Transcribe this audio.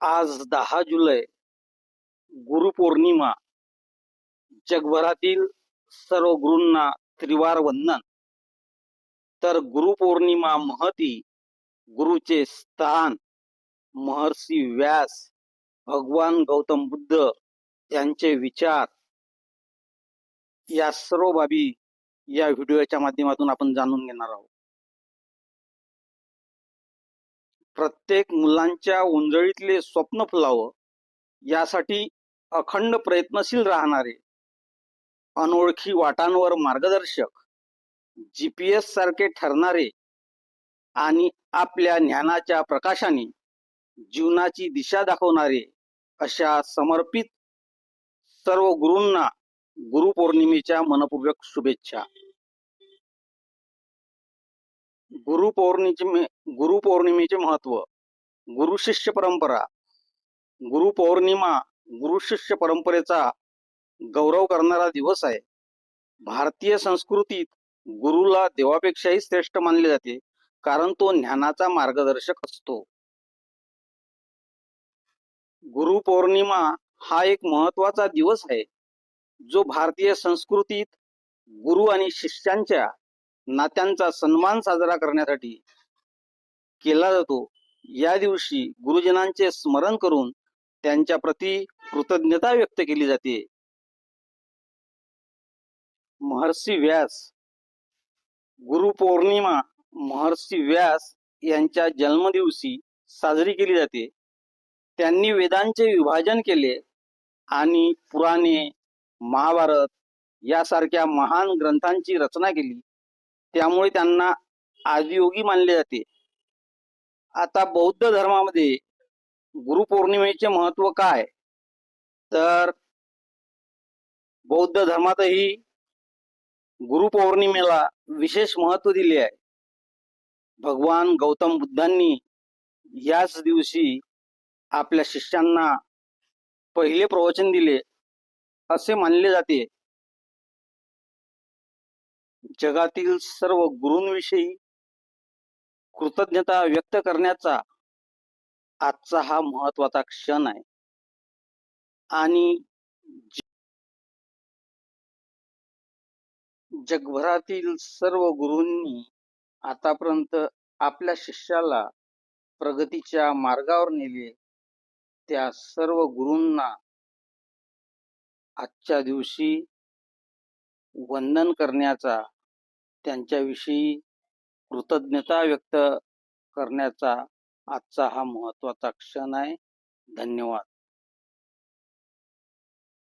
आज दहा जुलै गुरुपौर्णिमा जगभरातील सर्व गुरूंना त्रिवार वंदन. तर गुरुपौर्णिमा महती गुरुचे स्थान महर्षी व्यास भगवान गौतम बुद्ध यांचे विचार. या सर्व बाबी या व्हिडिओच्या माध्यमातून आपण जाणून घेणार आहोत. प्रत्येक मुलांच्या उंजळीतले स्वप्न फुलावं यासाठी अखंड प्रयत्नशील राहणारे अनोळखी वाटांवर मार्गदर्शक जी पी सारखे ठरणारे आणि आपल्या ज्ञानाच्या प्रकाशाने जीवनाची दिशा दाखवणारे अशा समर्पित सर्व गुरूंना गुरुपौर्णिमेच्या मनपूर्वक शुभेच्छा. गुरु पौर्णिमे गुरु पौर्णिमेचे महत्त्व गुरु शिष्य परंपरा गुरुपौर्णिमा गुरु शिष्य परंपरेचा गौरव करणारा दिवस आहे. भारतीय संस्कृतीत गुरुला देवापेक्षाही श्रेष्ठ मानले जाते कारण तो ज्ञानाचा मार्गदर्शक असतो. गुरुपौर्णिमा हा एक महत्त्वाचा दिवस आहे जो भारतीय संस्कृतीत गुरु आणि शिष्यांच्या नात्यांचा सन्मान साजरा करण्यासाठी केला जातो. या दिवशी गुरुजनांचे स्मरण करून त्यांच्या प्रती कृतज्ञता व्यक्त केली जाते. महर्षी व्यास गुरुपौर्णिमा महर्षी व्यास यांच्या जन्मदिवशी साजरी केली जाते. त्यांनी वेदांचे विभाजन केले आणि पुराणे महाभारत यासारख्या महान ग्रंथांची रचना केली. त्यामुळे त्यांना आदियोगी मानले जाते. आता बौद्ध धर्मामध्ये गुरुपौर्णिमेचे महत्त्व काय? तर बौद्ध धर्मातही गुरुपौर्णिमेला विशेष महत्त्व दिले आहे. भगवान गौतम बुद्धांनी याच दिवशी आपल्या शिष्यांना पहिले प्रवचन दिले असे मानले जाते. जगातील सर्व गुरूंविषयी कृतज्ञता व्यक्त करण्याचा आजचा हा महत्त्वाचा क्षण आहे. आणि जगभरातील सर्व गुरूंनी आतापर्यंत आपल्या शिष्याला प्रगतीच्या मार्गावर नेले. त्या सर्व गुरूंना आजच्या दिवशी वंदन करण्याचा त्यांच्याविषयी कृतज्ञता व्यक्त करण्याचा आजचा हा महत्त्वाचा क्षण आहे. धन्यवाद.